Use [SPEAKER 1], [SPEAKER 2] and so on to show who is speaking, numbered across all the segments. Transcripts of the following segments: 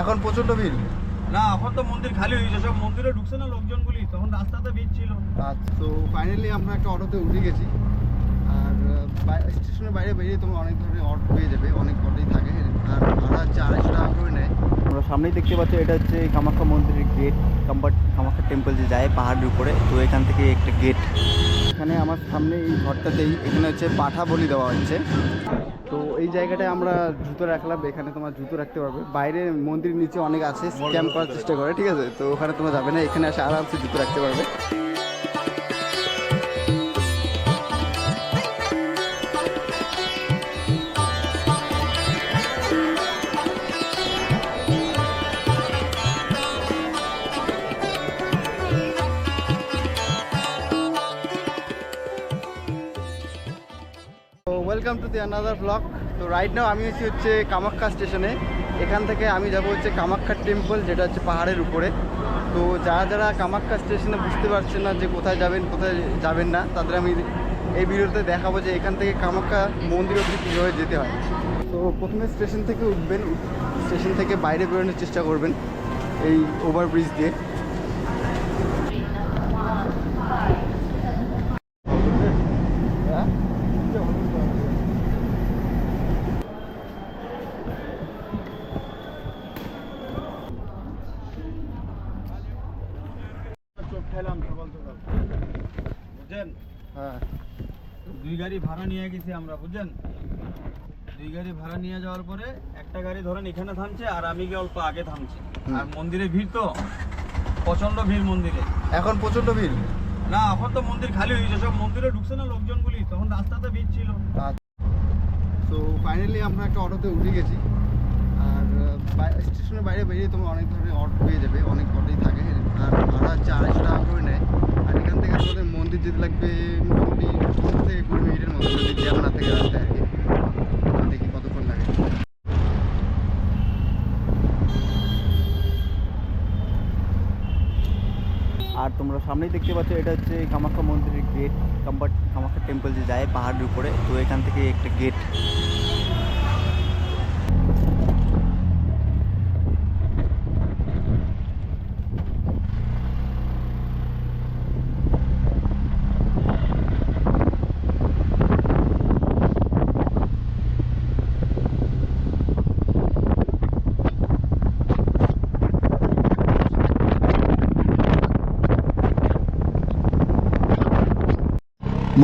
[SPEAKER 1] এখন প্রচণ্ড ভিড়।
[SPEAKER 2] না এখন তো মন্দির খালি হয়েছে সব মন্দিরে ঢুকছে না লোকজনগুলি। তখন রাস্তাতে ভিড় ছিল।
[SPEAKER 1] আচ্ছা তো ফাইনালি আমরা একটা অটোতে উঠে গেছি। আর স্টেশনের বাইরে বেরিয়ে তোমরা অনেক ধরনের অটো পেয়ে যাবে অনেক অটোই থাকে। আর ভাড়া হচ্ছে আড়াইশো টাকা করে নেয়। আমরা সামনেই দেখতে পাচ্ছ এটা হচ্ছে কামাখ্যা মন্দিরের গেট কাম্বার কামাখ্যা টেম্পল যে যায় পাহাড়ের উপরে। তো এখান থেকে একটা গেট এখানে আমার সামনে এই ঘরটাতেই এখানে হচ্ছে পাঠা বলি দেওয়া হচ্ছে। তো এই জায়গাটায় আমরা জুতো রাখলাম, এখানে তোমার জুতো রাখতে পারবে। বাইরে মন্দির নিচে অনেক আছে, স্ক্যাম করার চেষ্টা করে, ঠিক আছে? তো ওখানে তোমরা যাবে না, এখানে আসে আরামসে জুতো রাখতে পারবে। Welcome to the another blog তো রাইট নাও আমি হচ্ছি হচ্ছে কামাখ্যা স্টেশনে এখান থেকে আমি যাব হচ্ছে কামাখ্যা টেম্পল যেটা হচ্ছে পাহাড়ের উপরে। তো, যারা যারা কামাখ্যা স্টেশনে বুঝতে পারছেন না যে কোথায় যাবেন কোথায় যাবেন না, তাদের আমি এই ভিডিওতে দেখাবো যে এখান থেকে কামাখ্যা মন্দির অবধি কীভাবে যেতে হয়। তো, প্রথমে স্টেশন থেকে উঠবেন। স্টেশন থেকে বাইরে বেরোনোর চেষ্টা করবেন। এই ওভারব্রিজ দিয়ে হ্যাঁ
[SPEAKER 2] চোখ ঠেলাম সকাল সকাল বুঝছেন
[SPEAKER 1] হ্যাঁ
[SPEAKER 2] দুই গাড়ি ভাড়া নিয়ে গেছি আমরা বুঝছেন? দুই গাড়ি ভাড়া নিয়ে যাওয়ার পরে একটা গাড়ি ধরেন এখানে থামছে আর আমি গিয়ে অল্প আগে থামছি। আর মন্দিরে ভিড় তো প্রচণ্ড ভিড় মন্দিরে।
[SPEAKER 1] এখন প্রচণ্ড ভিড়?
[SPEAKER 2] না এখন তো মন্দির খালি হয়েছে সব মন্দিরে ঢুকছে না লোকজনগুলি তখন রাস্তাতে ভিড় ছিল।
[SPEAKER 1] তো ফাইনালি আমরা একটা অটোতে উঠে গেছি। আর স্টেশনের বাইরে বেরিয়ে তোমরা অনেক ধরনের অটো পেয়ে যাবে অনেক অটোই থাকে আর ভাড়া হচ্ছে আড়াইশো টাকা করে নেয় আর এখান থেকে তোমাদের মন্দির যেতে লাগবে মোটামুটি পনেরো থেকে কুড়ি মিনিটের মতো যদি জ্যাম না থেকে রাস্তায় আর কি তো দেখি কতক্ষণ লাগে আর তোমরা সামনেই দেখতে পাচ্ছ, এটা হচ্ছে কামাখ্যা মন্দিরের গেট কামাখ্যা টেম্পল যে যায় পাহাড়ের উপরে, তো এখান থেকে একটা গেট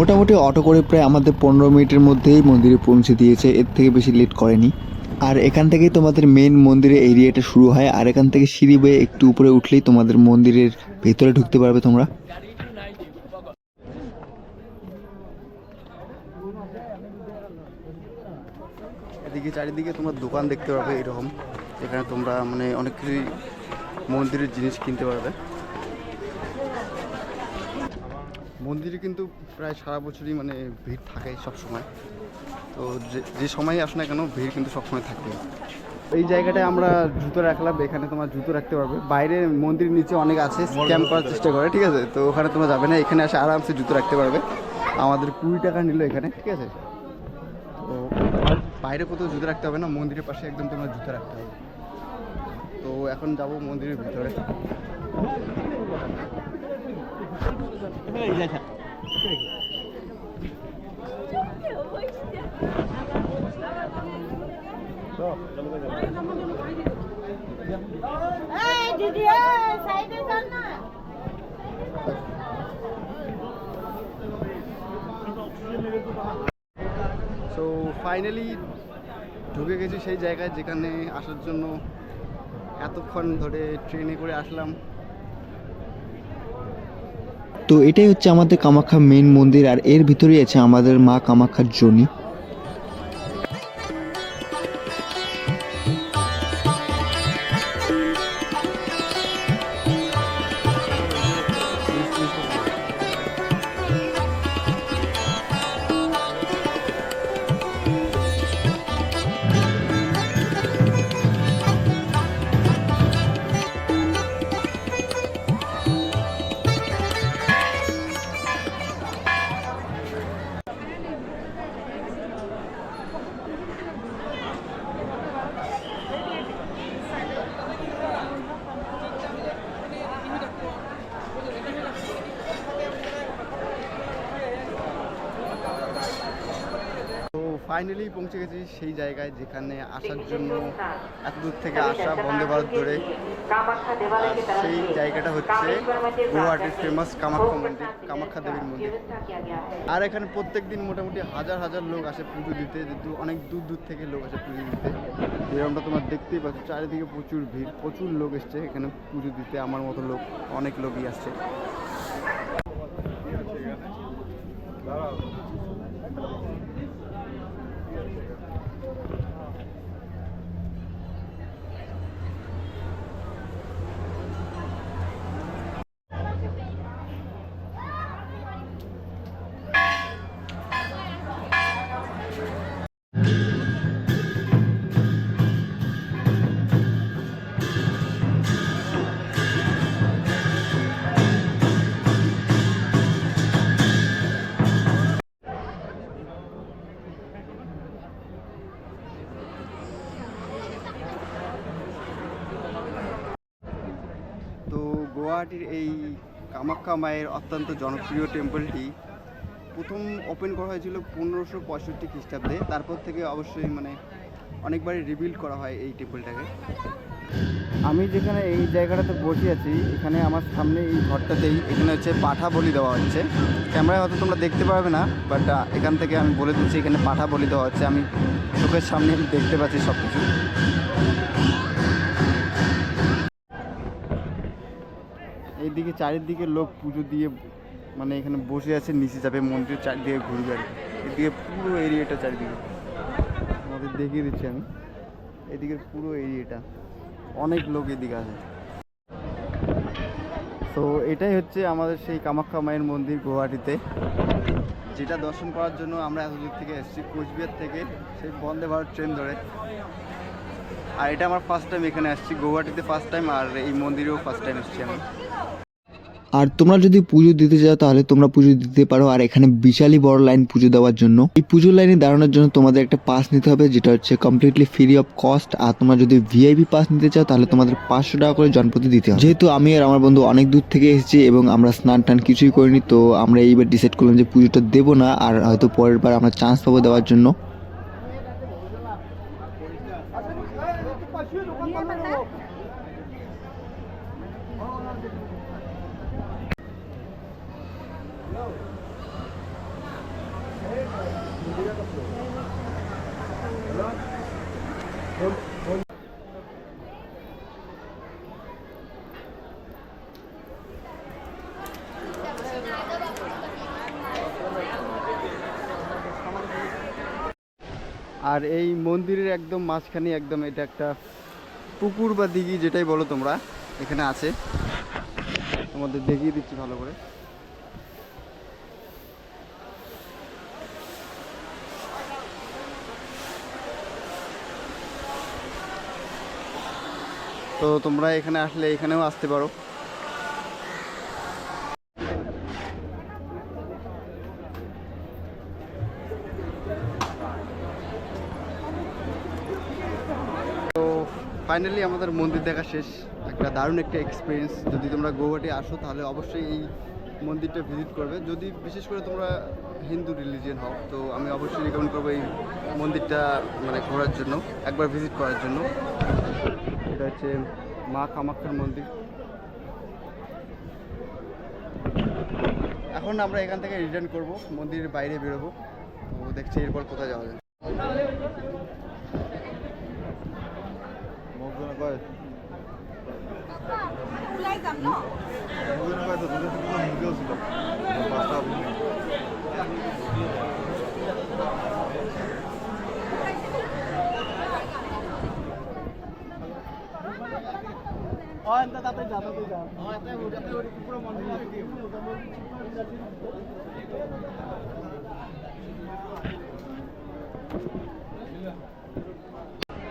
[SPEAKER 3] মোটামুটি অটো করে প্রায় আমাদের পনেরো মিনিটের মধ্যেই মন্দিরে পৌঁছে দিয়েছে, এর থেকে বেশি লেট করেনি। আর এখান থেকেই তোমাদের মেন মন্দিরের এরিয়াটা শুরু হয়, আর এখান থেকে সিঁড়ি বেয়ে একটু উপরে উঠলেই তোমাদের মন্দিরের ভেতরে ঢুকতে পারবে তোমরা।
[SPEAKER 1] এদিকে চারিদিকে তোমরা দোকান দেখতে পাবে এরকম এখানে তোমরা মানে অনেক কিছুই মন্দিরের জিনিস কিনতে পারবে। মন্দিরে কিন্তু প্রায় সারা বছরই মানে ভিড় থাকে সব সময় তো যে সময় আসো না কেন ভিড় কিন্তু সবসময় থাকবে এই জায়গাটায় আমরা জুতো রাখলাম, এখানে তোমার জুতো রাখতে পারবে। বাইরে মন্দিরের নিচে অনেক আছে, স্ক্যাম করার চেষ্টা করে, ঠিক আছে? তো ওখানে তোমরা যাবে না, এখানে এসে আরামসে জুতো রাখতে পারবে। আমাদের কুড়ি টাকা নিল এখানে, ঠিক আছে? তো বাইরে কোথাও জুতো রাখতে হবে না, মন্দিরের পাশে একদম তোমার জুতো রাখতে হবে। তো এখন যাব মন্দিরের ভিতরে। সো ফাইনালি ঢুকে গেছি সেই জায়গায় যেখানে আসার জন্য এতক্ষণ ধরে ট্রেনে করে আসলাম।
[SPEAKER 3] তো এটাই হচ্ছে আমাদের কামাখ্যা মেন মন্দির, আর এর ভিতরেই আছে আমাদের মা কামাখ্যার জনি।
[SPEAKER 1] ফাইনালি পৌঁছে গেছি সেই জায়গায় যেখানে আসার জন্য এত দূর থেকে আসা বন্দে ভারত ধরে সেই জায়গাটা হচ্ছে গুয়াহাটির ফেমাস কামাখ্যা মন্দির কামাখ্যা দেবীর মন্দির। আর এখানে প্রত্যেক দিন মোটামুটি হাজার হাজার লোক আসে পুজো দিতে যেহেতু অনেক দূর দূর থেকে লোক আসে পুজো দিতে। যেরকমটা তোমার দেখতেই পাচ্ছ চারিদিকে প্রচুর ভিড় প্রচুর লোক এসছে এখানে পুজো দিতে আমার মতো লোক অনেক লোকই আসছে। গুয়াহাটির এই কামাখ্যা মায়ের অত্যন্ত জনপ্রিয় টেম্পলটি প্রথম ওপেন করা হয়েছিল পনেরোশো পঁয়ষট্টি খ্রিস্টাব্দে। তারপর থেকে অবশ্যই মানে অনেকবারই রিবিল্ড করা হয় এই টেম্পলটাকে। আমি যেখানে এই জায়গাটাতে বসে আছি, এখানে আমার সামনে এই ঘরটাতেই এখানে হচ্ছে পাঠা বলি দেওয়া হচ্ছে। ক্যামেরায় হয়তো তোমরা দেখতে পারবে না বাট এখান থেকে আমি বলে দিচ্ছি এখানে পাঠা বলি দেওয়া হচ্ছে। আমি চোখের সামনে দেখতে পাচ্ছি সব কিছু এইদিকে চারিদিকে লোক পুজো দিয়ে মানে এখানে বসে আছে, নিচে যাবে, মন্দিরের চারিদিকে ঘুরবে আর এদিকে পুরো এরিয়াটা চারিদিকে। আমাদের দেখিয়ে দিচ্ছি আমি। এদিকের পুরো এরিয়াটা। অনেক লোক এদিকে আছে। তো এটাই হচ্ছে আমাদের সেই কামাখ্যা মায়ের মন্দির গুয়াহাটিতে। যেটা দর্শন করার জন্য আমরা এত দূর থেকে এসেছি, কোচবিহার থেকে, সেই বন্দে ভারত ট্রেন ধরে। আর এটা আমার ফার্স্ট টাইম এখানে আসছি। গুয়াহাটিতে ফার্স্ট টাইম আর এই মন্দিরেও ফার্স্ট টাইম এসেছি আমি।
[SPEAKER 3] আর তোমরা যদি পুজো দিতে চাও, তাহলে তোমরা পুজো দিতে পারো। আর এখানে বিশালই বড় লাইন পুজো দেওয়ার জন্য। এই পুজো লাইনে দাঁড়ানোর জন্য তোমাদের একটা পাস নিতে হবে, যেটা হচ্ছে কমপ্লিটলি ফ্রি অফ কস্ট আর তোমরা যদি ভিআইপি পাস নিতে চাও, তাহলে তোমাদের পাঁচশো টাকা করে জনপ্রতি দিতে হবে। যেহেতু আমি আর আমার বন্ধু অনেক দূর থেকে এসেছি এবং আমরা স্নান টান কিছুই করিনি, তো আমরা এইবার ডিসাইড করলাম যে পুজোটা দেবো না। আর হয়তো পরের বার আমরা চান্স পাবো দেওয়ার জন্য।
[SPEAKER 1] আর এই মন্দিরের একদম মাঝখানে একদম এটা একটা পুকুর বা দিঘি যেটাই বলো তোমরা, এখানে আছে। তোমাদের দেখিয়ে দিচ্ছি ভালো করে। তো তোমরা এখানে আসলে এখানেও আসতে পারো। তো ফাইনালি আমাদের মন্দির দেখা শেষ। একটা দারুণ একটা এক্সপিরিয়েন্স যদি তোমরা গৌহাটি আসো, তাহলে অবশ্যই এই মন্দিরটা ভিজিট করবে। যদি বিশেষ করে তোমরা হিন্দু রিলিজিয়ান হও, তো আমি অবশ্যই রেকমেন্ড করব এই মন্দিরটা মানে ঘোরার জন্য, একবার ভিজিট করার জন্য। এটা হচ্ছে মা কামাখ্যার মন্দির। এখন আমরা এখান থেকে রিটার্ন করব, মন্দিরের বাইরে বেরোবো। তো দেখছি এরপর কোথায় যাওয়া যায়। তো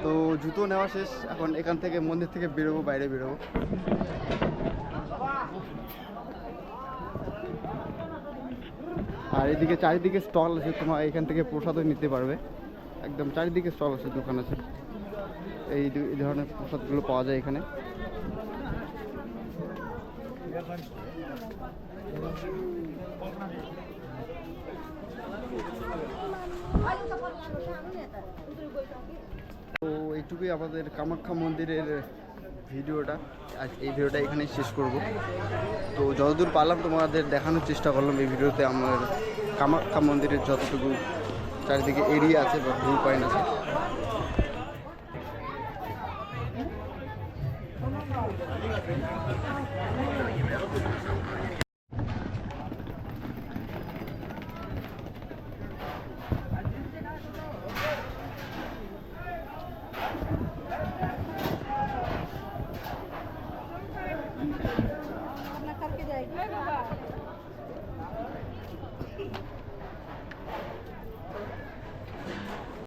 [SPEAKER 1] তো জুতো নেওয়া শেষ এখন এখান থেকে মন্দির থেকে বেরোবো বাইরে বেরোবো। আর এদিকে চারিদিকে স্টল আছে তোমার এখান থেকে প্রসাদও নিতে পারবে। একদম চারিদিকে স্টল আছে দোকান আছে। এই ধরনের প্রসাদগুলো পাওয়া যায় এখানে। তো এইটুকুই আমাদের কামাখ্যা মন্দিরের ভিডিওটা। আজ এই ভিডিওটা এখানেই শেষ করব। তো যতদূর পারলাম তোমাদের দেখানোর চেষ্টা করলাম এই ভিডিওতে আমার কামাখ্যা মন্দিরের যতটুকু চারিদিকে এরিয়া আছে বা ভিউ পয়েন্ট আছে।